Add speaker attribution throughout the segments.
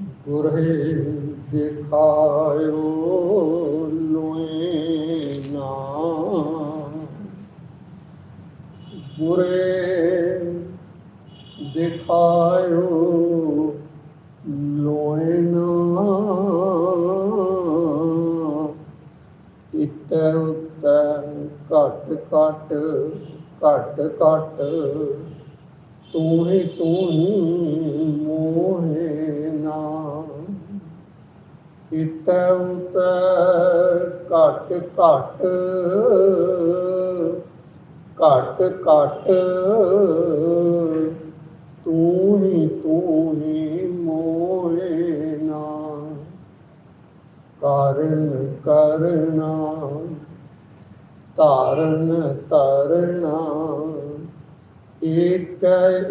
Speaker 1: ਗੁਰੇ ਦਿਖਾਇਓ ਲੋਏ ਨਾ ਗੁਰੇ ਦਿਖਾਇਓ ਲੋਏ ਨਾ ਇਤੈ ਉਤੈ ਘਟ ਘਟ ਘਟ ਘਟ, ਤੂੰ ਹੀ ਤੂੰ ਹੀ ਮੋਹੇ ਇਤੈ ਉਤੈ ਘਟ ਘਟ ਘਟ ਘਟ। ਤੂੰ ਹੀ ਤੂੰ ਹੀ ਮੋਹੇ ਨਾ। ਕਾਰਨ, ਕਰਨਾ ਤਾਰਨ ਤਰਨਾ ਏਕ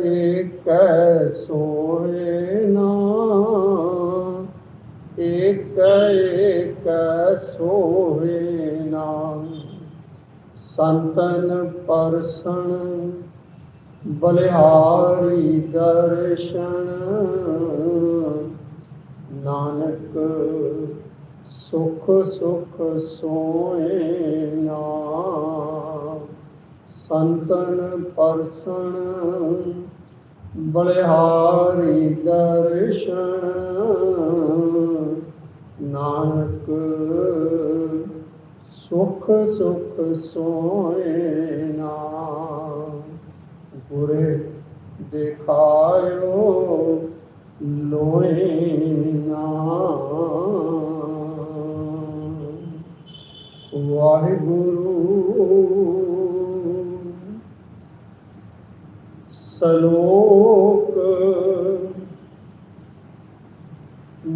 Speaker 1: ਏਕ ਸੋਏ ਇਕ ਏਕ ਸੋਏ ਨਾ ਸੰਤਨ ਪਰਸਣ, ਬਲਿਹਾਰੀ ਦਰਸ਼ਨ। ਨਾਨਕ ਸੁਖ ਸੁਖ ਸੋਏ ਨਾ ਸੰਤਨ ਪਰਸਣ, ਬਲਿਹਾਰੀ ਦਰਸ਼ਨ। ਨਾਨਕ ਸੁਖ ਸੁਖ ਸੋਏ ਨਾ ਗੁਰੇ ਦਿਖਾਇਓ ਲੋਏ ਨਾ ਵਾਹਿਗੁਰੂ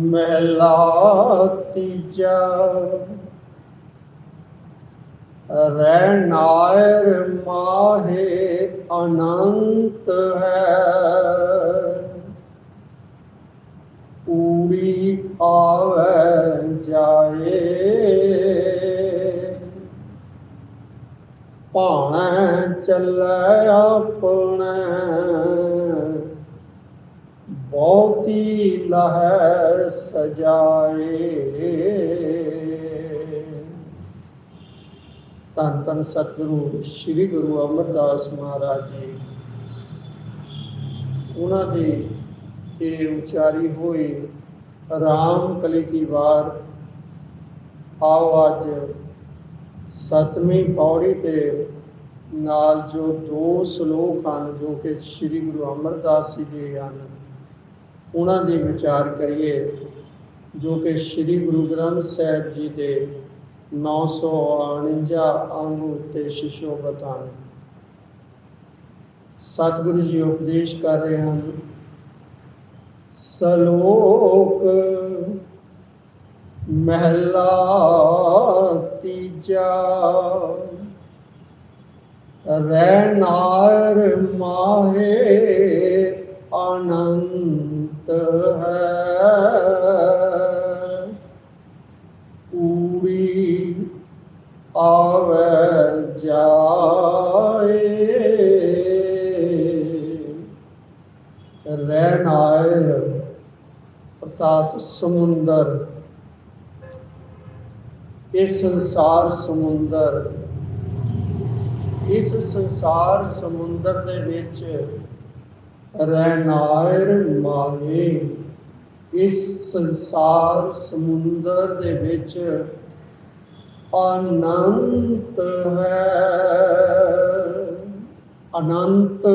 Speaker 1: ਸਲੋਕ ਮਹਿਲਾ ਤੀਜਾ ਰਹਿਨਾਇਰ ਮਾਹੇ ਅਨੰਤ ਹੈ ਊੜੀ ਆਵੇ ਜਾਏ ਭਾਣਾ ਚੱਲੇ ਆਪਣੇ ਬਹੁਤੀ ਲਹਿ ਸਜਾਏ। ਧੰਨ ਧੰਨ ਸਤਿਗੁਰੂ, ਸ੍ਰੀ ਗੁਰੂ ਅਮਰਦਾਸ ਮਹਾਰਾਜ ਜੀ। ਉਹਨਾਂ ਦੀ ਇਹ ਉਚਾਰੀ ਹੋਈ ਰਾਮ ਕਲੀ ਕੀ ਵਾਰ। ਆਓ ਅੱਜ ਸਤਵੀਂ ਪੌੜੀ ਤੇ ਨਾਲ ਜੋ ਦੋ ਸ਼ਲੋਕ ਹਨ, ਜੋ ਕਿ ਸ੍ਰੀ ਗੁਰੂ ਅਮਰਦਾਸ ਜੀ ਦੇ ਹਨ। ਉਹਨਾਂ ਦੀ ਵਿਚਾਰ ਕਰੀਏ, ਜੋ ਕਿ ਸ੍ਰੀ ਗੁਰੂ ਗ੍ਰੰਥ ਸਾਹਿਬ ਜੀ ਦੇ 949 ਅੰਗ ਉੱਤੇ ਸ਼ਿਸ਼ੋਭਤ ਹਨ। ਸਤਿਗੁਰੂ ਜੀ ਉਪਦੇਸ਼ ਕਰ ਰਹੇ ਹਨ, ਸਲੋਕ ਮਹਿਲਾ ਤੀਜਾ ਰਹਿਨਾਰ ਮਾਹੇ ਅਨੰਤ ਹੈ। ਊੜੀ ਆਵੇ ਜਾਏ। ਰਹਿਨਾਰ ਅਰਥਾਤ ਸਮੁੰਦਰ। ਇਸ ਸੰਸਾਰ ਸਮੁੰਦਰ, ਇਸ ਸੰਸਾਰ ਸਮੁੰਦਰ ਦੇ ਵਿੱਚ ਰਹਿਨਾਇਰ ਮਾਵੇ ਇਸ ਸੰਸਾਰ ਸਮੁੰਦਰ ਦੇ ਵਿੱਚ ਅਨੰਤ ਹੈ। ਅਨੰਤ,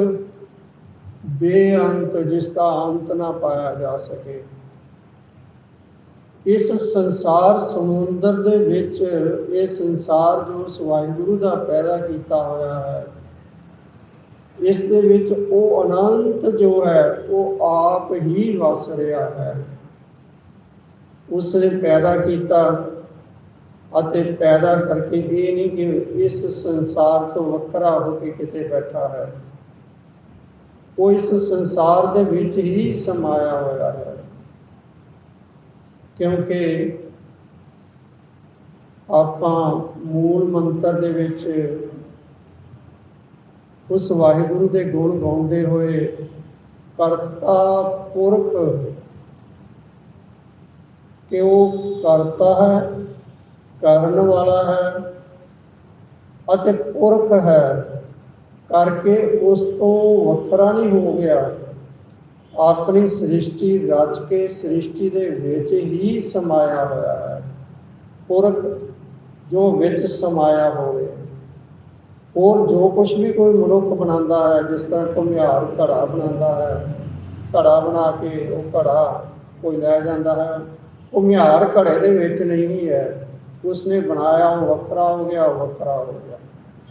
Speaker 1: ਬੇਅੰਤ, ਜਿਸ ਦਾ ਅੰਤ ਨਾ ਪਾਇਆ ਜਾ ਸਕੇ। ਇਸ ਸੰਸਾਰ ਸਮੁੰਦਰ ਦੇ ਵਿੱਚ ਇਹ ਸੰਸਾਰ ਜੋ ਉਸ ਵਾਹਿਗੁਰੂ ਦਾ ਪੈਦਾ ਕੀਤਾ ਹੋਇਆ ਹੈ ਇਸ ਦੇ ਵਿੱਚ ਉਹ ਅਨੰਤ ਜੋ ਹੈ, ਉਹ ਆਪ ਹੀ ਵਸ ਰਿਹਾ ਹੈ। ਉਸ ਨੇ ਪੈਦਾ ਕੀਤਾ ਅਤੇ ਪੈਦਾ ਕਰਕੇ ਇਹ ਨਹੀਂ ਕਿ ਇਸ ਸੰਸਾਰ ਤੋਂ ਵੱਖਰਾ ਹੋ ਕੇ ਕਿਤੇ ਬੈਠਾ ਹੈ। ਉਹ ਇਸ ਸੰਸਾਰ ਦੇ ਵਿੱਚ ਹੀ ਸਮਾਇਆ ਹੋਇਆ ਹੈ। ਕਿਉਂਕਿ ਆਪਾਂ ਮੂਲ ਮੰਤਰ ਦੇ ਵਿੱਚ ਉਸ ਵਾਹਿਗੁਰੂ ਦੇ ਗੁਣ ਗਾਉਂਦੇ ਹੋਏ ਕਰਤਾ ਪੁਰਖ। ਕਿ ਉਹ ਕਰਤਾ ਹੈ? ਕਰਨ ਵਾਲਾ ਹੈ ਅਤੇ ਪੁਰਖ ਹੈ। ਕਰਕੇ ਉਸ ਤੋਂ ਵੱਖਰਾ ਨਹੀਂ ਹੋ ਗਿਆ। ਆਪਣੀ ਸ੍ਰਿਸ਼ਟੀ ਰਚ ਕੇ ਸ੍ਰਿਸ਼ਟੀ ਦੇ ਵਿੱਚ ਹੀ ਸਮਾਇਆ ਹੋਇਆ ਹੈ। ਪੁਰਖ ਜੋ ਵਿੱਚ ਸਮਾਇਆ ਹੋਵੇ। ਹੋਰ ਜੋ ਕੁਝ ਵੀ ਕੋਈ ਮਨੁੱਖ ਬਣਾਉਂਦਾ ਹੈ, ਜਿਸ ਤਰ੍ਹਾਂ ਘੁਮਿਆਰ ਘੜਾ ਬਣਾਉਂਦਾ ਹੈ, ਘੜਾ ਬਣਾ ਕੇ ਉਹ ਘੜਾ ਕੋਈ ਲੈ ਜਾਂਦਾ ਹੈ। ਘੁਮਿਆਰ ਘੜੇ ਦੇ ਵਿੱਚ ਨਹੀਂ ਹੈ। ਉਸਨੇ ਬਣਾਇਆ, ਉਹ ਵੱਖਰਾ ਹੋ ਗਿਆ, ਉਹ ਵੱਖਰਾ ਹੋ ਗਿਆ।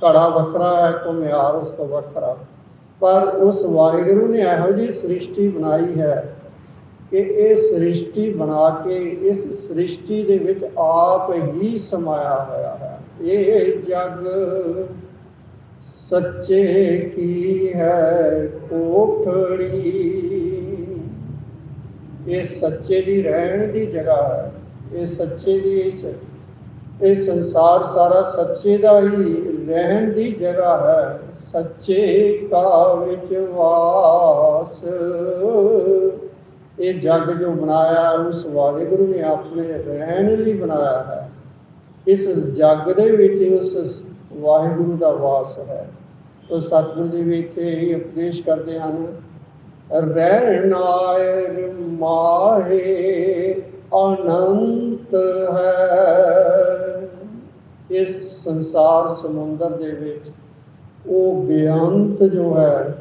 Speaker 1: ਘੜਾ ਵੱਖਰਾ ਹੈ, ਘੁਮਿਆਰ ਉਸ ਤੋਂ ਵੱਖਰਾ। ਪਰ ਉਸ ਵਾਹਿਗੁਰੂ ਨੇ ਇਹੋ ਜਿਹੀ ਸ੍ਰਿਸ਼ਟੀ ਬਣਾਈ ਹੈ ਕਿ ਇਹ ਸ੍ਰਿਸ਼ਟੀ ਬਣਾ ਕੇ ਇਸ ਸ੍ਰਿਸ਼ਟੀ ਦੇ ਵਿੱਚ ਆਪ ਹੀ ਸਮਾਇਆ ਹੋਇਆ ਹੈ। ਇਹ ਜਗ ਸੱਚੇ ਕੀ ਹੈ ਕੋਠੜੀ? ਇਹ ਸੱਚੇ ਦੀ ਰਹਿਣ ਦੀ ਜਗ੍ਹਾ ਹੈ, ਇਹ ਸੱਚੇ ਦੀ ਇਸ, ਇਹ ਸੰਸਾਰ ਸਾਰਾ ਸੱਚੇ ਦਾ ਹੀ ਰਹਿਣ ਦੀ ਜਗ੍ਹਾ ਹੈ। ਸੱਚੇ ਕਾ ਵਿੱਚ ਵਾਸ। ਇਹ ਜਗ ਜੋ ਬਣਾਇਆ, ਉਸ ਵਾਹਿਗੁਰੂ ਨੇ ਆਪਣੇ ਰਹਿਣ ਲਈ ਬਣਾਇਆ ਹੈ। ਇਸ ਜਗ ਦੇ ਵਿੱਚ ਉਸ ਵਾਹਿਗੁਰੂ ਦਾ ਵਾਸ ਹੈ। ਉਹ ਸਤਿਗੁਰੂ ਜੀ ਵੀ ਇੱਥੇ ਹੀ ਉਪਦੇਸ਼ ਕਰਦੇ ਹਨ ਰਹਿਣਾਇਰ ਮਾਹੇ ਅਨੰਤ ਹੈ। ਇਸ ਸੰਸਾਰ ਸਮੁੰਦਰ ਦੇ ਵਿੱਚ ਉਹ ਬੇਅੰਤ ਜੋ ਹੈ,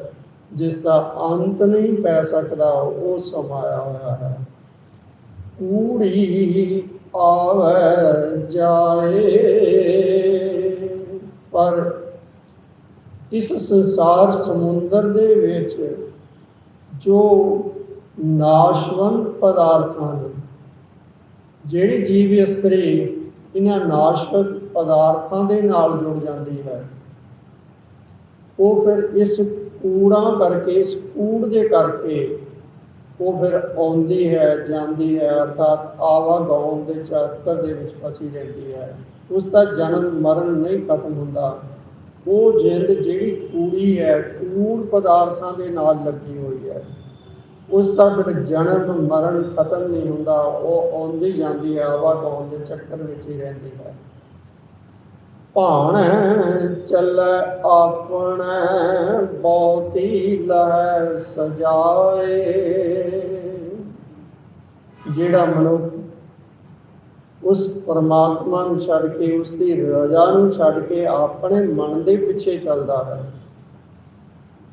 Speaker 1: ਜਿਸ ਦਾ ਅੰਤ ਨਹੀਂ ਪੈ ਸਕਦਾ, ਉਹ ਸਮਾਇਆ ਹੋਇਆ ਹੈ। ਕੂੜੀ ਆਵੇ ਜਾਏ। ਪਰ ਇਸ ਸੰਸਾਰ ਸਮੁੰਦਰ ਦੇ ਵਿੱਚ ਜੋ ਨਾਸ਼ਵੰਤ ਪਦਾਰਥਾਂ ਹਨ ਜਿਹੜੀ ਜੀਵ ਇਸਤਰੀ ਇਹਨਾਂ ਨਾਸ਼ਵੰਤ ਪਦਾਰਥਾਂ ਦੇ ਨਾਲ ਜੁੜ ਜਾਂਦੀ ਹੈ। ਉਹ ਫਿਰ ਇਸ ਕੂੜਾਂ ਕਰਕੇ, ਇਸ ਕੂੜ ਦੇ ਕਰਕੇ ਉਹ ਫਿਰ ਆਉਂਦੀ ਹੈ, ਜਾਂਦੀ ਹੈ, ਅਰਥਾਤ ਆਵਾਗਾਉਣ ਦੇ ਚੱਕਰ ਦੇ ਵਿੱਚ ਫਸੀ ਰਹਿੰਦੀ ਹੈ। ਉਸ ਦਾ ਜਨਮ ਮਰਨ ਨਹੀਂ ਖਤਮ ਹੁੰਦਾ। ਉਹ ਜਿੰਦ ਜਿਹੜੀ ਕੂੜੀ ਹੈ, ਕੂੜ ਪਦਾਰਥਾਂ ਦੇ ਨਾਲ ਲੱਗੀ ਹੋਈ ਹੈ। ਉਸ ਦਾ ਫਿਰ ਜਨਮ ਮਰਨ ਖਤਮ ਨਹੀਂ ਹੁੰਦਾ, ਉਹ ਆਉਂਦੀ ਜਾਂਦੀ ਹੈ ਆਵਾਗਾਉਣ ਦੇ ਚੱਕਰ ਵਿੱਚ ਹੀ ਰਹਿੰਦੀ ਹੈ। ਭਾਣ ਚੱਲ ਆਪਣਾ, ਬਹੁਤੀ ਲਹਿ ਸਜਾਏ। ਜਿਹੜਾ ਮਨੁੱਖ ਉਸ ਪਰਮਾਤਮਾ ਨੂੰ ਛੱਡ ਕੇ, ਉਸ ਦੀ ਰਜ਼ਾ ਨੂੰ ਛੱਡ ਕੇ ਆਪਣੇ ਮਨ ਦੇ ਪਿੱਛੇ ਚੱਲਦਾ ਹੈ।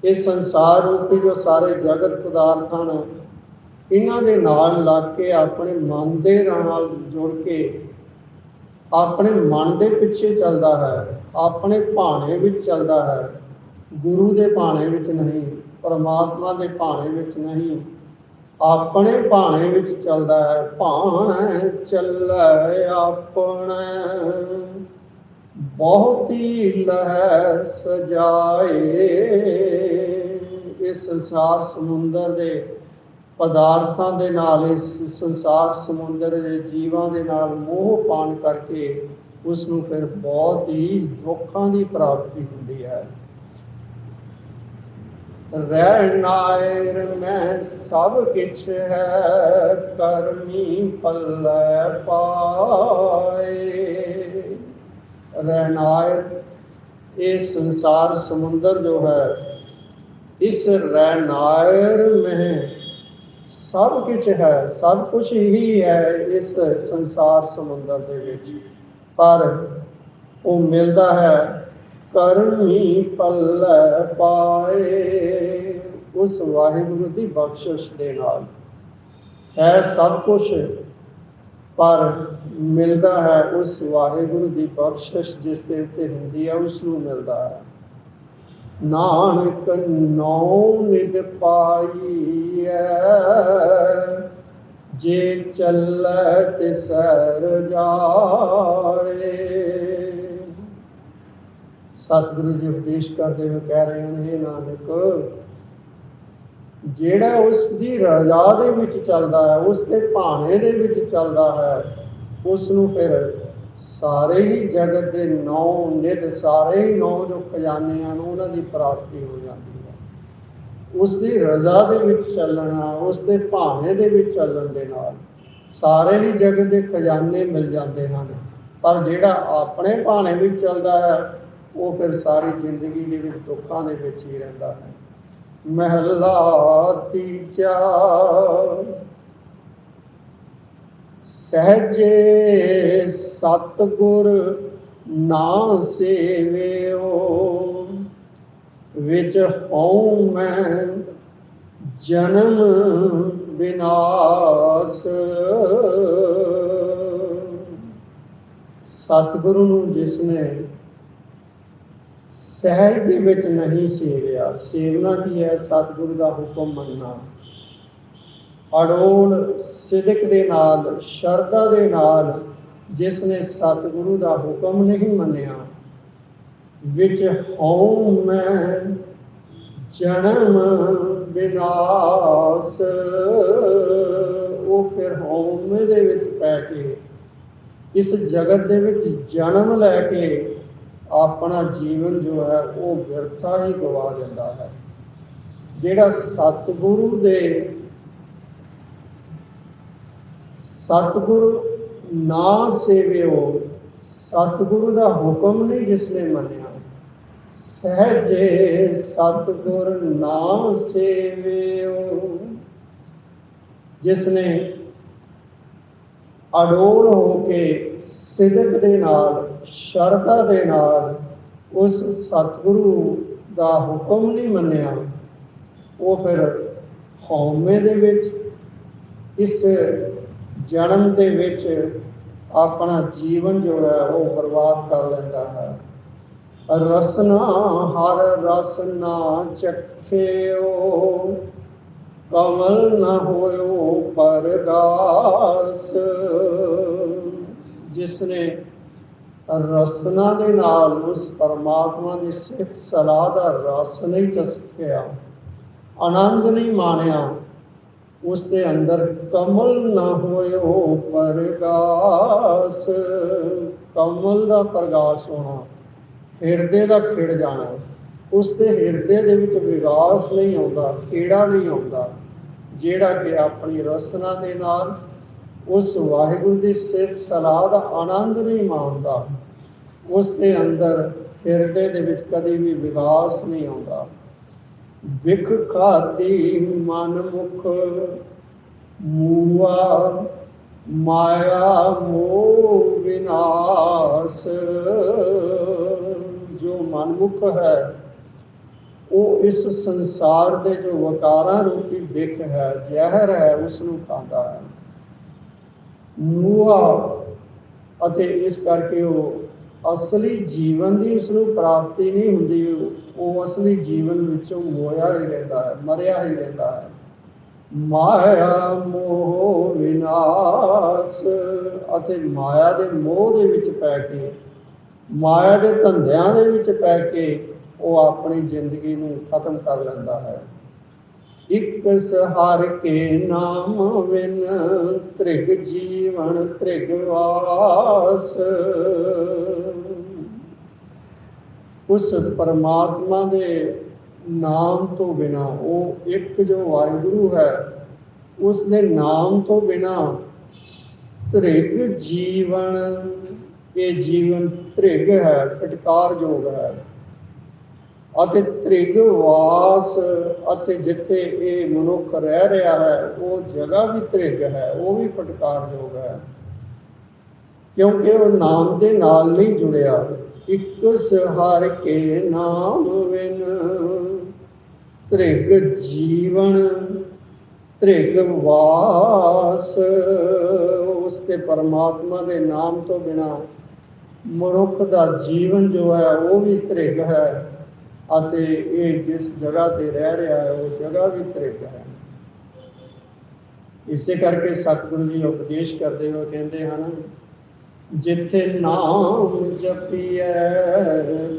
Speaker 1: ਇਹ ਸੰਸਾਰ ਰੂਪੀ ਜੋ ਸਾਰੇ ਜਗਤ ਪਦਾਰਥ ਹਨ, ਇਹਨਾਂ ਦੇ ਨਾਲ ਲੱਗ ਕੇ ਆਪਣੇ ਮਨ ਦੇ ਨਾਲ ਜੁੜ ਕੇ ਆਪਣੇ ਮਨ ਦੇ ਪਿੱਛੇ ਚੱਲਦਾ ਹੈ, ਆਪਣੇ ਭਾਣੇ ਵਿੱਚ ਚੱਲਦਾ ਹੈ। ਗੁਰੂ ਦੇ ਭਾਣੇ ਵਿੱਚ ਨਹੀਂ, ਪਰਮਾਤਮਾ ਦੇ ਭਾਣੇ ਵਿੱਚ ਨਹੀਂ। ਆਪਣੇ ਭਾਣੇ ਵਿੱਚ ਚੱਲਦਾ ਹੈ, ਭਾਣ ਚੱਲੈ ਆਪਣਾ। ਬਹੁਤੀ ਲਹਿ ਸਜਾਏ, ਇਸ ਸੰਸਾਰ ਸਮੁੰਦਰ ਦੇ ਪਦਾਰਥਾਂ ਦੇ ਨਾਲ, ਇਸ ਸੰਸਾਰ ਸਮੁੰਦਰ ਦੇ ਜੀਵਾਂ ਦੇ ਨਾਲ ਮੋਹ ਪਾਣ ਕਰਕੇ ਉਸ ਨੂੰ ਫਿਰ ਬਹੁਤ ਹੀ ਦੁੱਖਾਂ ਦੀ ਪ੍ਰਾਪਤੀ ਹੁੰਦੀ ਹੈ। ਰਹਿਣਾਇਰ ਮੈਂ ਸਭ ਕਿਛ ਹੈ, ਕਰਮੀ ਪੱਲੇ ਪਾਏ। ਰਹਿਣਾਇਰ ਇਹ ਸੰਸਾਰ ਸਮੁੰਦਰ ਜੋ ਹੈ, ਇਸ ਰਹਿਣਾਇਰ ਮੈਂ ਸਭ ਕੁਝ ਹੈ, ਸਭ ਕੁਝ ਹੀ ਹੈ ਇਸ ਸੰਸਾਰ ਸਮੁੰਦਰ ਦੇ ਵਿੱਚ। ਪਰ ਉਹ ਮਿਲਦਾ ਹੈ ਕਰਮੀ ਪੱਲ ਪਾਏ। ਉਸ ਵਾਹਿਗੁਰੂ ਦੀ ਬਖਸ਼ਿਸ਼ ਦੇ ਨਾਲ ਹੈ ਸਭ ਕੁਝ ਪਰ ਮਿਲਦਾ ਹੈ ਉਸ ਵਾਹਿਗੁਰੂ ਦੀ ਬਖਸ਼ਿਸ਼ ਜਿਸ ਦੇ ਉੱਤੇ ਹੁੰਦੀ ਹੈ, ਉਸ ਨੂੰ ਮਿਲਦਾ ਹੈ। ਨਾਨਕ ਨੌ ਨਿਦ ਪਾਈਐ, ਜੇ ਚੱਲੈ ਸਰ ਜਾਏ। ਸਤਿਗੁਰੂ ਜੀ ਉਪਦੇਸ਼ ਕਰਦੇ ਹੋਏ ਕਹਿ ਰਹੇ ਹਨ ਇਹ ਨਾਨਕ, ਜਿਹੜਾ ਉਸ ਦੀ ਰਜ਼ਾ ਦੇ ਵਿੱਚ ਚੱਲਦਾ ਹੈ, ਉਸ ਦੇ ਭਾਣੇ ਦੇ ਵਿੱਚ ਚੱਲਦਾ ਹੈ, ਉਸ ਨੂੰ ਫਿਰ ਸਾਰੇ ਹੀ ਜਗਤ ਦੇ ਨੌ ਨਿਧ, ਸਾਰੇ ਹੀ ਨੌ ਜੋ ਖਜ਼ਾਨੇ ਹਨ, ਉਹਨਾਂ ਦੀ ਪ੍ਰਾਪਤੀ ਹੋ ਜਾਂਦੀ ਹੈ। ਉਸ ਦੀ ਰਜ਼ਾ ਦੇ ਵਿੱਚ ਚੱਲਣਾ ਉਸ ਦੇ ਭਾਣੇ ਦੇ ਵਿੱਚ ਚੱਲਣ ਦੇ ਨਾਲ ਸਾਰੇ ਹੀ ਜਗਤ ਦੇ ਖਜ਼ਾਨੇ ਮਿਲ ਜਾਂਦੇ ਹਨ। ਪਰ ਜਿਹੜਾ ਆਪਣੇ ਭਾਣੇ ਵਿੱਚ ਚੱਲਦਾ ਹੈ ਉਹ ਫਿਰ ਸਾਰੀ ਜ਼ਿੰਦਗੀ ਦੇ ਵਿੱਚ ਦੁੱਖਾਂ ਦੇ ਵਿੱਚ ਹੀ ਰਹਿੰਦਾ ਹੈ। ਮਹਿਲਾ ਤੀਜਾ। ਸਹਜੇ ਸਤਗੁਰ ਨਾ ਸੇਵਿਓ, ਵਿੱਚ ਹਉ ਮੈਂ ਜਨਮ ਵਿਨਾਸ਼ ਸਤਿਗੁਰੂ ਨੂੰ ਜਿਸਨੇ ਸਹਿਜ ਦੇ ਵਿੱਚ ਨਹੀਂ ਸੇਵਿਆ ਸੇਵਨਾ ਕੀ ਹੈ? ਸਤਿਗੁਰੂ ਦਾ ਹੁਕਮ ਮੰਨਣਾ। ਅੜੋਲ ਸਿਦਕ ਦੇ ਨਾਲ, ਸ਼ਰਧਾ ਦੇ ਨਾਲ ਜਿਸ ਨੇ ਸਤਿਗੁਰੂ ਦਾ ਹੁਕਮ ਨਹੀਂ ਮੰਨਿਆ, ਵਿੱਚ ਹਉ ਮੈਂ ਜਨਮ ਵਿਨਾਸ਼। ਉਹ ਫਿਰ ਹਉਮੈ ਦੇ ਵਿੱਚ ਪੈ ਕੇ, ਇਸ ਜਗਤ ਦੇ ਵਿੱਚ ਜਨਮ ਲੈ ਕੇ ਆਪਣਾ ਜੀਵਨ ਜੋ ਹੈ, ਉਹ ਵਿਰਥਾ ਹੀ ਗਵਾ ਦਿੰਦਾ ਹੈ। ਜਿਹੜਾ ਸਤਿਗੁਰੂ ਦੇ ਸਤਿਗੁਰੂ ਨਾ ਸੇਵਿਓ, ਸਤਿਗੁਰੂ ਦਾ ਹੁਕਮ ਨਹੀਂ ਜਿਸਨੇ ਮੰਨਿਆ। ਸਹਜੇ ਸਤਿਗੁਰ ਨਾ ਸੇਵਿਓ, ਜਿਸਨੇ ਅਡੋਲ ਹੋ ਕੇ ਸਿਦਕ ਦੇ ਨਾਲ, ਸ਼ਰਧਾ ਦੇ ਨਾਲ ਉਸ ਸਤਿਗੁਰੂ ਦਾ ਹੁਕਮ ਨਹੀਂ ਮੰਨਿਆ। ਉਹ ਫਿਰ ਹਉਮੈ ਦੇ ਵਿੱਚ, ਇਸ ਜਨਮ ਦੇ ਵਿੱਚ ਆਪਣਾ ਜੀਵਨ ਜੋ ਹੈ ਉਹ ਬਰਬਾਦ ਕਰ ਲੈਂਦਾ ਹੈ। ਰਸਨਾ ਹਰ ਰਸਨਾ ਚਖਿਓ। ਕਮਲ ਨਾ ਹੋਇਓ ਪਰਗਾਸ ਜਿਸ ਨੇ ਰਸਨਾ ਦੇ ਨਾਲ ਉਸ ਪਰਮਾਤਮਾ ਦੀ ਸਿਫਤ ਸਲਾਹ ਦਾ ਰਸ ਨਹੀਂ ਚਸਕਿਆ, ਆਨੰਦ ਨਹੀਂ ਮਾਣਿਆ ਉਸ ਦੇ ਅੰਦਰ ਕਮਲ ਨਾ ਹੋਇਓ ਪਰਗਾਸ ਕਮਲ ਦਾ ਪ੍ਰਗਾਸ ਹੋਣਾ, ਹਿਰਦੇ ਦਾ ਖਿੜ ਜਾਣਾ ਉਸ ਦੇ ਹਿਰਦੇ ਦੇ ਵਿੱਚ ਵਿਗਾਸ ਨਹੀਂ ਆਉਂਦਾ, ਖੇੜਾ ਨਹੀਂ ਆਉਂਦਾ। ਜਿਹੜਾ ਕਿ ਆਪਣੀ ਰਸਨਾ ਦੇ ਨਾਲ ਉਸ ਵਾਹਿਗੁਰੂ ਦੀ ਸਿਫਤ ਸਲਾਹ ਦਾ ਆਨੰਦ ਨਹੀਂ ਮਾਣਦਾ, ਉਸ ਦੇ ਅੰਦਰ ਹਿਰਦੇ ਦੇ ਵਿੱਚ ਕਦੇ ਵੀ ਵਿਕਾਸ ਨਹੀਂ ਆਉਂਦਾ। ਵਿਖ ਖਾਦੀ ਮਨ ਮੁਖ, ਮੂਆ ਮਾਇਆ ਮੋਹ ਵਿਨਾਸ਼। ਜੋ ਮਨਮੁਖ ਹੈ ਉਹ ਇਸ ਸੰਸਾਰ ਦੇ ਜੋ ਵਕਾਰਾਂ ਰੂਪੀ ਵਿਖ ਹੈ, ਜ਼ਹਿਰ ਹੈ ਉਸ ਨੂੰ ਖਾਂਦਾ ਹੈ। ਮੂਆ ਅਤੇ ਇਸ ਕਰਕੇ ਉਹ ਅਸਲੀ ਜੀਵਨ ਦੀ ਉਸ ਨੂੰ ਪ੍ਰਾਪਤੀ ਨਹੀਂ ਹੁੰਦੀ, ਉਹ ਅਸਲੀ ਜੀਵਨ ਵਿੱਚੋਂ ਮੋਇਆ ਹੀ ਰਹਿੰਦਾ ਹੈ, ਮਰਿਆ ਹੀ ਰਹਿੰਦਾ ਹੈ। ਮਾਇਆ ਮੋਹ ਵਿਨਾਸ਼ ਅਤੇ ਮਾਇਆ ਦੇ ਮੋਹ ਦੇ ਵਿੱਚ ਪੈ ਕੇ, ਮਾਇਆ ਦੇ ਧੰਦਿਆਂ ਦੇ ਵਿੱਚ ਪੈ ਕੇ ਉਹ ਆਪਣੀ ਜ਼ਿੰਦਗੀ ਨੂੰ ਖਤਮ ਕਰ ਲੈਂਦਾ ਹੈ। ਇੱਕ ਸਹਾਰ ਕੇ ਨਾਮ ਵਿਨ ਤ੍ਰਿਗ ਜੀਵਨ ਤ੍ਰਿਗ ਵਾਸ। ਉਸ ਪਰਮਾਤਮਾ ਦੇ ਨਾਮ ਤੋਂ ਬਿਨਾ ਉਹ ਇੱਕ ਜੋ ਵਾਹਿਗੁਰੂ ਹੈ ਉਸ ਦੇ ਨਾਮ ਤੋਂ ਬਿਨਾ ਤ੍ਰਿਗ ਜੀਵਨ, ਇਹ ਜੀਵਨ ਤ੍ਰਿਗ ਹੈ ਫਟਕਾਰ ਜੋਗ ਹੈ। ਅਤੇ ਤ੍ਰਿਗ ਵਾਸ ਅਤੇ ਜਿੱਥੇ ਇਹ ਮਨੁੱਖ ਰਹਿ ਰਿਹਾ ਹੈ, ਉਹ ਜਗ੍ਹਾ ਵੀ ਤ੍ਰਿਗ ਹੈ, ਉਹ ਵੀ ਫਟਕਾਰਯੋਗ ਹੈ। ਕਿਉਂਕਿ ਉਹ ਨਾਮ ਦੇ ਨਾਲ ਨਹੀਂ ਜੁੜਿਆ। ਇੱਕ ਸਹਾਰ ਕੇ ਨਾਮ ਵਿਨ ਤ੍ਰਿਗ ਜੀਵਨ, ਤ੍ਰਿਗ ਵਾਸ। ਉਸ ਤੇ ਪਰਮਾਤਮਾ ਦੇ ਨਾਮ ਤੋਂ ਬਿਨਾ ਮਨੁੱਖ ਦਾ ਜੀਵਨ ਜੋ ਹੈ, ਉਹ ਵੀ ਤ੍ਰਿਗ ਹੈ। ਅਤੇ ਇਹ ਜਿਸ ਜਗ੍ਹਾ ਤੇ ਰਹਿ ਰਿਹਾ ਹੈ, ਉਹ ਜਗ੍ਹਾ ਵੀ ਤ੍ਰਿਗ ਹੈ। ਇਸੇ ਕਰਕੇ ਸਤਿਗੁਰੂ ਜੀ ਉਪਦੇਸ਼ ਕਰਦੇ ਹੋ ਕਹਿੰਦੇ ਹਨ, ਜਿੱਥੇ ਨਾਮ ਜਪੀਐ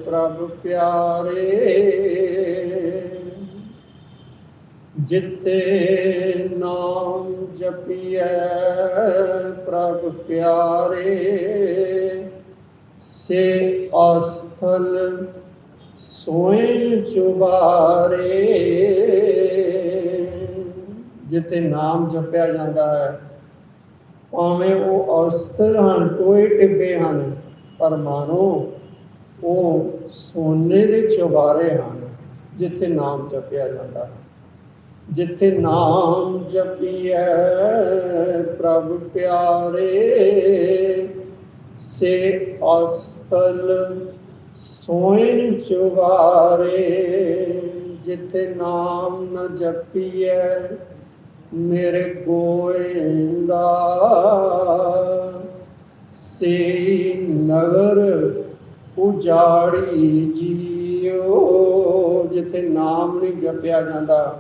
Speaker 1: ਪ੍ਰਭ ਪਿਆਰੇ, ਜਿੱਥੇ ਨਾਮ ਜਪੀਐ ਪ੍ਰਭ ਪਿਆਰੇ, ਸੇ ਅਸਥਲ ਸੋਏ ਚੁਬਾਰੇ। ਜਿੱਥੇ ਨਾਮ ਜਪਿਆ ਜਾਂਦਾ ਹੈ, ਭਾਵੇਂ ਉਹ ਅਸਥਿਰ ਹਨ, ਟੋਏ ਟਿੱਬੇ ਹਨ, ਪਰ ਮਾਨੋ ਉਹ ਸੋਨੇ ਦੇ ਚੁਬਾਰੇ ਹਨ, ਜਿੱਥੇ ਨਾਮ ਜਪਿਆ ਜਾਂਦਾ ਹੈ। ਜਿੱਥੇ ਨਾਮ ਜਪੀਐ ਪ੍ਰਭ ਪਿਆਰੇ, ਸੇ ਅਸਤਲ ਸੋਇਨ ਚੁਬਾਰੇ, ਜਿੱਥੇ ਨਾਮ ਨ ਜਪੀਐ, ਮੇਰੇ ਗੋਇੰਦਾ। ਸੇ ਨਗਰ ਉਜਾੜੀ ਜੀਓ, ਜਿੱਥੇ ਨਾਮ ਨਹੀਂ ਜਪਿਆ ਜਾਂਦਾ।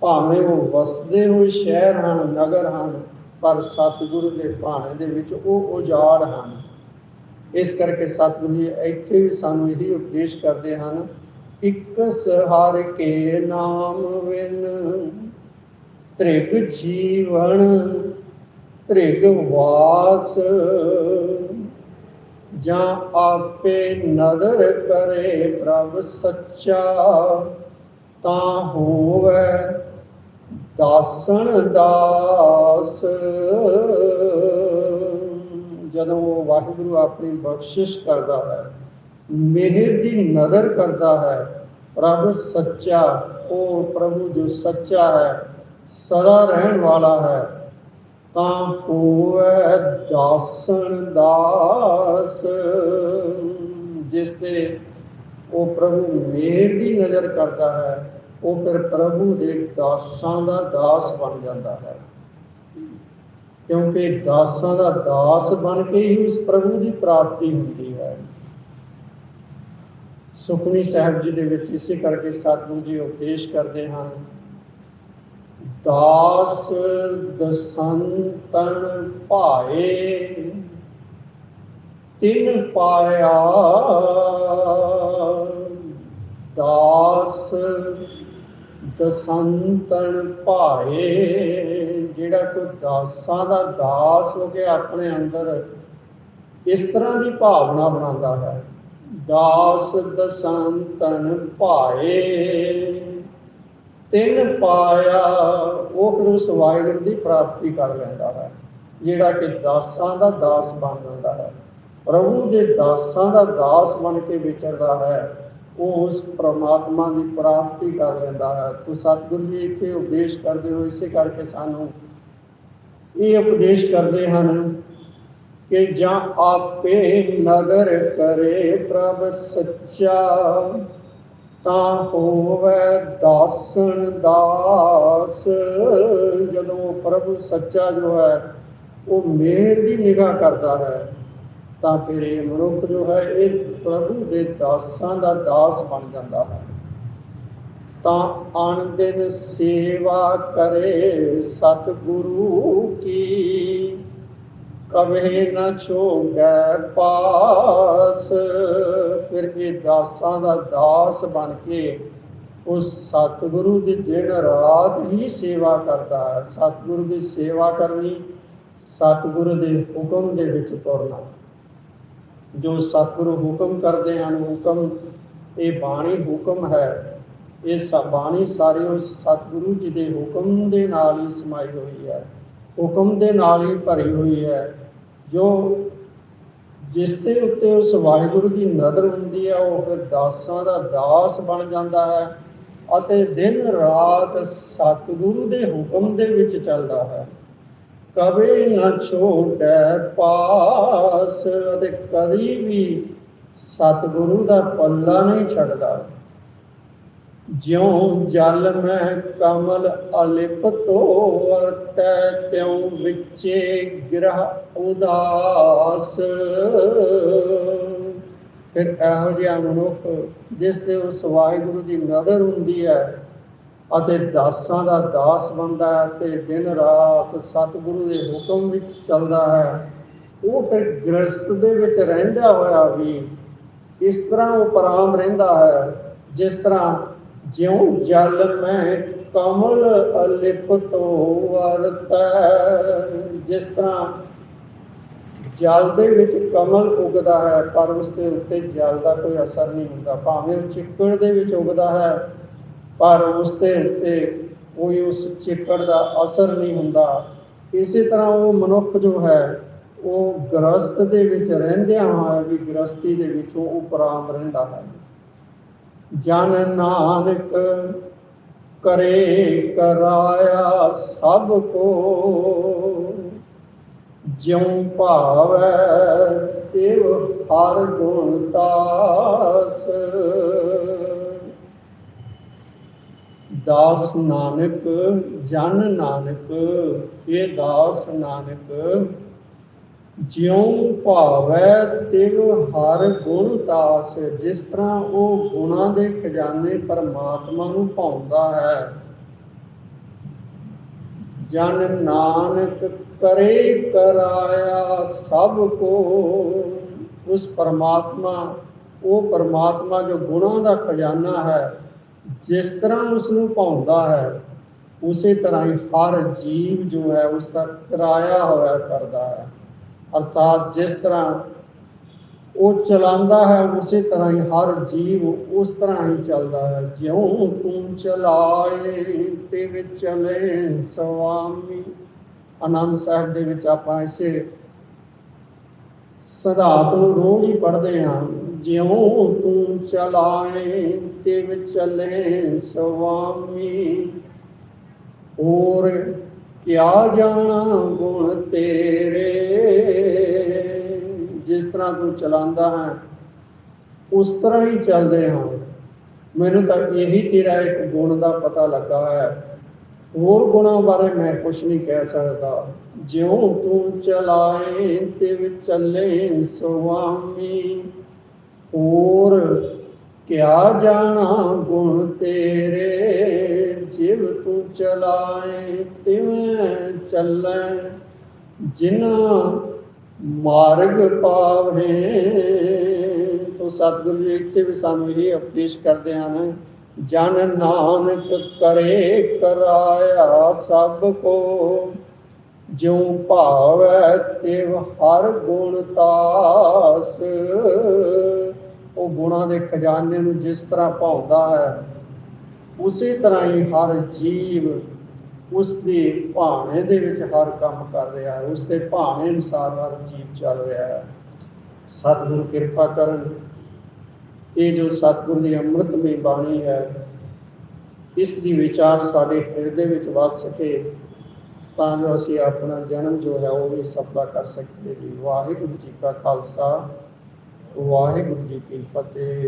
Speaker 1: ਭਾਵੇਂ ਉਹ ਵਸਦੇ ਹੋਏ ਸ਼ਹਿਰ ਹਨ, ਨਗਰ ਹਨ, ਪਰ ਸਤਿਗੁਰੂ ਦੇ ਭਾਣੇ ਦੇ ਵਿੱਚ ਉਹ ਉਜਾੜ ਹਨ। ਇਸ ਕਰਕੇ ਸਤਿਗੁਰੂ ਜੀ ਇੱਥੇ ਵੀ ਸਾਨੂੰ ਇਹੀ ਉਪਦੇਸ਼ ਕਰਦੇ ਹਨ, ਇੱਕ ਸਹਾਰ ਕੇ ਨਾਮ ਵਿਨ ਤ੍ਰਿਗ ਜੀਵਨ, ਤ੍ਰਿਗ ਵਾਸ, ਜਾਂ ਆਪੇ ਨਦਰ ਕਰੇ ਪ੍ਰਭ ਸੱਚਾ, ਤਾਂ ਹੋਵੇ ਦਾਸਣ ਦਾਸ। ਜਦੋਂ ਉਹ ਵਾਹਿਗੁਰੂ ਆਪਣੀ ਬਖਸ਼ਿਸ਼ ਕਰਦਾ ਹੈ, ਮਿਹਰ ਦੀ ਨਜ਼ਰ ਕਰਦਾ ਹੈ, ਪ੍ਰਭ ਸੱਚਾ, ਉਹ ਪ੍ਰਭੂ ਜੋ ਸੱਚਾ ਹੈ, ਸਦਾ ਰਹਿਣ ਵਾਲਾ ਹੈ, ਤਾਂ ਹੋਵੇ ਦਾਸਨ ਦਾਸ। ਜਿਸ ਤੇ ਉਹ ਪ੍ਰਭੂ ਮਿਹਰ ਦੀ ਨਜ਼ਰ ਕਰਦਾ ਹੈ, ਉਹ ਫਿਰ ਪ੍ਰਭੂ ਦੇ ਦਾਸਾਂ ਦਾ ਦਾਸ ਬਣ ਜਾਂਦਾ ਹੈ। ਕਿਉਂਕਿ ਦਾਸਾਂ ਦਾ ਦਾਸ ਬਣ ਕੇ ਹੀ ਉਸ ਪ੍ਰਭੂ ਦੀ ਪ੍ਰਾਪਤੀ ਹੁੰਦੀ ਹੈ। ਸੁਖਨੀ ਸਾਹਿਬ ਜੀ ਦੇ ਵਿੱਚ ਇਸੇ ਕਰਕੇ ਸਤਿਗੁਰੂ ਜੀ ਉਪਦੇਸ਼ ਕਰਦੇ ਹਨ, ਦਾਸ ਦਸੰਤਨ ਭਾਏ, ਤਿਨ ਪਾਇਆ, ਦਾਸ ਦਸੰਤਨ ਭਾਏ। ਜਿਹੜਾ ਕੋਈ ਦਾਸਾਂ ਦਾ ਦਾਸ ਹੋ ਕੇ ਆਪਣੇ ਅੰਦਰ ਇਸ ਤਰ੍ਹਾਂ ਦੀ ਭਾਵਨਾ ਬਣਾਉਂਦਾ ਹੈ। ਦਾਸ ਦਸੰਤਨ ਭਾਏ, ਤਿੰਨ ਪਾਇਆ, ਉਹ ਫਿਰ ਉਸ ਵਾਹਿਗੁਰੂ ਦੀ ਪ੍ਰਾਪਤੀ ਕਰ ਲੈਂਦਾ ਹੈ, ਜਿਹੜਾ ਕਿ ਦਾਸਾਂ ਦਾ ਦਾਸ ਬਣ ਜਾਂਦਾ ਹੈ। ਪ੍ਰਭੂ ਦੇ ਦਾਸਾਂ ਦਾ ਦਾਸ ਬਣ ਕੇ ਵਿਚਰਦਾ ਹੈ, ਉਹ ਉਸ ਪ੍ਰਮਾਤਮਾ ਦੀ ਪ੍ਰਾਪਤੀ ਕਰ ਲੈਂਦਾ ਹੈ। ਤੋ ਸਤਿਗੁਰੂ ਜੀ ਇੱਥੇ ਉਪਦੇਸ਼ ਕਰਦੇ ਹੋਏ ਇਸੇ ਕਰਕੇ ਸਾਨੂੰ ਇਹ ਉਪਦੇਸ਼ ਕਰਦੇ ਹਨ ਕਿ ਜਾਂ ਆਪੇ ਨਦਰ ਕਰੇ ਪ੍ਰਭ ਸੱਚਾ, ਤਾਂ ਹੋਵੇ ਦਾਸਨ ਦਾਸ। ਜਦੋਂ ਉਹ ਪ੍ਰਭੂ ਸੱਚਾ ਜੋ ਹੈ, ਉਹ ਮਿਹਰ ਦੀ ਨਿਗਾਹ ਕਰਦਾ ਹੈ, ਤਾਂ ਫਿਰ ਇਹ ਮਨੁੱਖ ਜੋ ਹੈ, ਇਹ ਪ੍ਰਭੂ ਦੇ ਦਾਸਾਂ ਦਾ ਦਾਸ ਬਣ ਜਾਂਦਾ ਹੈ। ਤਾਂ ਅਣ ਦਿਨ ਸੇਵਾ ਕਰੇ ਸਤਿਗੁਰੂ ਕੀ। ਕਵੇ ਨਾ ਛੋੜੈ ਪਾਸ, ਫਿਰ ਇਹ ਦਾਸਾਂ ਦਾ ਦਾਸ ਬਣ ਕੇ ਉਸ ਸਤਿਗੁਰੂ ਦੀ ਦਿਨ ਰਾਤ ਹੀ ਸੇਵਾ ਕਰਦਾ ਹੈ। ਸਤਿਗੁਰੂ ਦੀ ਸੇਵਾ ਕਰਨੀ ਸਤਿਗੁਰੂ ਦੇ ਹੁਕਮ ਦੇ ਵਿੱਚ ਤੁਰਨਾ। ਜੋ ਸਤਿਗੁਰੂ ਹੁਕਮ ਕਰਦੇ ਹਨ, ਹੁਕਮ, ਇਹ ਬਾਣੀ ਹੁਕਮ ਹੈ। ਇਹ ਸ- ਬਾਣੀ ਸਾਰੀ ਉਸ ਸਤਿਗੁਰੂ ਜੀ ਦੇ ਹੁਕਮ ਦੇ ਨਾਲ ਹੀ ਸਮਾਈ ਹੋਈ ਹੈ। ਹੁਕਮ ਦੇ ਨਾਲ ਹੀ ਭਰੀ ਹੋਈ ਹੈ। ਜੋ ਜਿਸ ਦੇ ਉੱਤੇ ਉਸ ਵਾਹਿਗੁਰੂ ਦੀ ਨਜ਼ਰ ਹੁੰਦੀ ਹੈ, ਉਹ ਫਿਰ ਦਾਸਾਂ ਦਾ ਦਾਸ ਬਣ ਜਾਂਦਾ ਹੈ ਅਤੇ ਦਿਨ ਰਾਤ ਸਤਿਗੁਰੂ ਦੇ ਹੁਕਮ ਦੇ ਵਿੱਚ ਚੱਲਦਾ ਹੈ। ਕਵੇ ਨਾ ਛੋਟੈ ਪਾਸ ਅਤੇ ਕਦੀ ਵੀ ਸਤਿਗੁਰੂ ਦਾ ਪੱਲਾ ਨਹੀਂ ਛੱਡਦਾ। ਜਿਉ ਜਲ ਮੈਂ ਕਮਲ ਅਲਿਪਤੋ ਵਰਤੈ ਤਿਉ ਵਿੱਚੇ ਗ੍ਰਹ ਉਦਾਸ। ਫਿਰ ਇਹੋ ਜਿਹਾ ਮਨੁੱਖ, ਜਿਸ ਤੇ ਉਸ ਵਾਹਿਗੁਰੂ ਦੀ ਨਜ਼ਰ ਹੁੰਦੀ ਹੈ ਅਤੇ ਦਾਸਾਂ ਦਾ ਦਾਸ ਬਣਦਾ ਹੈ ਤੇ ਦਿਨ ਰਾਤ ਸਤਿਗੁਰੂ ਦੇ ਹੁਕਮ ਵਿੱਚ ਚੱਲਦਾ ਹੈ, ਉਹ ਫਿਰ ਗ੍ਰਸਤ ਦੇ ਵਿੱਚ ਰਹਿੰਦਾ ਹੋਇਆ ਵੀ ਇਸ ਤਰ੍ਹਾਂ ਉਹ ਪਰਾਮ ਰਹਿੰਦਾ ਹੈ, ਜਿਸ ਤਰ੍ਹਾਂ ਜਿਉ ਜਲ ਮੈਂ ਕਮਲ ਅਲਿਪਤੋ ਵਰਤੈ। ਜਿਸ ਤਰ੍ਹਾਂ ਜਲ ਦੇ ਵਿੱਚ ਕਮਲ ਉਗਦਾ ਹੈ, ਪਰ ਉਸ ਦੇ ਉੱਤੇ ਜਲ ਦਾ ਕੋਈ ਅਸਰ ਨਹੀਂ ਹੁੰਦਾ। ਭਾਵੇਂ ਉਹ ਚਿੱਕੜ ਦੇ ਵਿੱਚ ਉਗਦਾ ਹੈ, ਪਰ ਉਸ ਦੇ ਉੱਤੇ ਕੋਈ ਉਸ ਚਿੱਕੜ ਦਾ ਅਸਰ ਨਹੀਂ ਹੁੰਦਾ। ਇਸੇ ਤਰ੍ਹਾਂ ਉਹ ਮਨੁੱਖ ਜੋ ਹੈ, ਉਹ ਗ੍ਰਸਤ ਦੇ ਵਿੱਚ ਰਹਿੰਦਿਆਂ ਹੋਇਆ ਵੀ ਗ੍ਰਸਤੀ ਦੇ ਵਿੱਚ ਉਹ ਉਪਰਾਮ ਰਹਿੰਦਾ ਹੈ। ਜਨ ਨਾਨਕ ਕਰੇ ਕਰਾਇਆ ਸਭ ਕੋ। ਜਿਉ ਭਾਵੈ ਤਿਵ ਹਰ ਗੁਣ ਤਾਸ। ਦਾਸ ਨਾਨਕ, ਜਨ ਨਾਨਕ, ਇਹ ਦਾਸ ਨਾਨਕ ਜਿਉ ਭਾਵੈ ਤਿਵ ਹਰ ਗੁਣ ਤਾਸ, ਜਿਸ ਤਰ੍ਹਾਂ ਉਹ ਗੁਣਾਂ ਦੇ ਖਜ਼ਾਨੇ ਪਰਮਾਤਮਾ ਨੂੰ ਪਾਉਂਦਾ ਹੈ। ਜਨ ਨਾਨਕ ਕਰੇ ਕਰਾਇਆ ਸਭ ਕੋ। ਉਸ ਪਰਮਾਤਮਾ, ਉਹ ਪਰਮਾਤਮਾ ਜੋ ਗੁਣਾਂ ਦਾ ਖਜ਼ਾਨਾ ਹੈ, ਜਿਸ ਤਰ੍ਹਾਂ ਉਸ ਨੂੰ ਪਾਉਂਦਾ ਹੈ, ਉਸੇ ਤਰ੍ਹਾਂ ਹੀ ਹਰ ਜੀਵ ਜੋ ਹੈ ਉਸ ਦਾ ਕਰਾਇਆ ਹੋਇਆ ਕਰਦਾ ਹੈ। ਅਰਥਾਤ ਜਿਸ ਤਰ੍ਹਾਂ ਉਹ ਚਲਾਉਂਦਾ ਹੈ, ਉਸੇ ਤਰ੍ਹਾਂ ਹੀ ਹਰ ਜੀਵ ਉਸ ਤਰ੍ਹਾਂ ਹੀ ਚੱਲਦਾ ਹੈ। ਜਿਉਂ ਤੂੰ ਚਲਾਏ ਤੇ ਵਿੱਚ ਚਲੇ ਸੁਆਮੀ ਆਨੰਦ ਸਾਹਿਬ ਦੇ ਵਿੱਚ ਆਪਾਂ ਇਸੇ ਸਿਧਾਂਤ ਨੂੰ ਰੋਜ਼ ਹੀ ਪੜ੍ਹਦੇ ਹਾਂ। ਜਿਉਂ ਤੂੰ ਚਲਾਏ ਤੇ ਵਿੱਚ ਚਲੇ ਸੁਆਮੀ ਹੋਰ ਕਿਆ ਜਾਣਾ ਗੁਣ ਤੇਰੇ? ਜਿਸ ਤਰ੍ਹਾਂ ਤੂੰ ਚਲਾਉਂਦਾ ਹੈ, ਉਸ ਤਰ੍ਹਾਂ ਹੀ ਚੱਲਦੇ ਹਾਂ। ਮੈਨੂੰ ਤਾਂ ਇਹੀ ਤੇਰਾ ਇੱਕ ਗੁਣ ਦਾ ਪਤਾ ਲੱਗਾ ਹੈ। ਹੋਰ ਗੁਣਾਂ ਬਾਰੇ ਮੈਂ ਕੁਝ ਨਹੀਂ ਕਹਿ ਸਕਦਾ। ਜਿਉਂ ਤੂੰ ਚਲਾਏ ਤੇ ਚੱਲੇ ਸੁਆਮੀ। ਹੋਰ ਕਿਆ ਜਾਣਾ ਗੁਣ ਤੇਰੇ? ਜਿਵ ਤੂੰ ਚਲਾਏ, ਤਿਵੇਂ ਚੱਲੈ। ਜਿਨਾ ਮਾਰਗ ਪਾਵੇ, ਤੋ ਸਤਿਗੁਰੂ ਜੀ ਇੱਥੇ ਵੀ ਸਾਨੂੰ ਇਹ ਉਪਦੇਸ਼ ਕਰਦੇ ਹਨ, ਜਨ ਨਾਨਕ ਕਰੇ ਕਰਾਇਆ ਸਭ ਕੋ। ਜਿਉ ਭਾਵੈ ਤਿਵ ਹਰ ਗੁਣ ਤਾਸ। ਉਹ ਗੁਣਾਂ ਦੇ ਖਜ਼ਾਨੇ ਨੂੰ ਜਿਸ ਤਰ੍ਹਾਂ ਭਾਉਂਦਾ ਹੈ ਉਸੇ ਤਰ੍ਹਾਂ ਹੀ ਹਰ ਜੀਵ ਉਸ ਦੇ ਭਾਣੇ ਦੇ ਵਿੱਚ ਹਰ ਕੰਮ ਕਰ ਰਿਹਾ ਹੈ। ਉਸ ਦੇ ਭਾਣੇ ਅਨੁਸਾਰ ਹਰ ਜੀਵ ਚੱਲ ਰਿਹਾ ਹੈ। ਸਤਿਗੁਰੂ ਕਿਰਪਾ ਕਰਨ। ਇਹ ਜੋ ਸਤਿਗੁਰ ਦੀ ਅੰਮ੍ਰਿਤਮਈ ਬਾਣੀ ਹੈ, ਇਸ ਦੀ ਵਿਚਾਰ ਸਾਡੇ ਹਿਰਦੇ ਵਿੱਚ ਵਸ ਸਕੇ ਤਾਂ ਜੋ ਅਸੀਂ ਆਪਣਾ ਜਨਮ ਜੋ ਹੈ ਉਹ ਵੀ ਸਫਲਾ ਕਰ ਸਕੀਏ। ਜੀ ਵਾਹਿਗੁਰੂ ਜੀ ਕਾ ਖਾਲਸਾ, ਵਾਹਿਗੁਰੂ ਜੀ ਕੀ ਫਤਿਹ।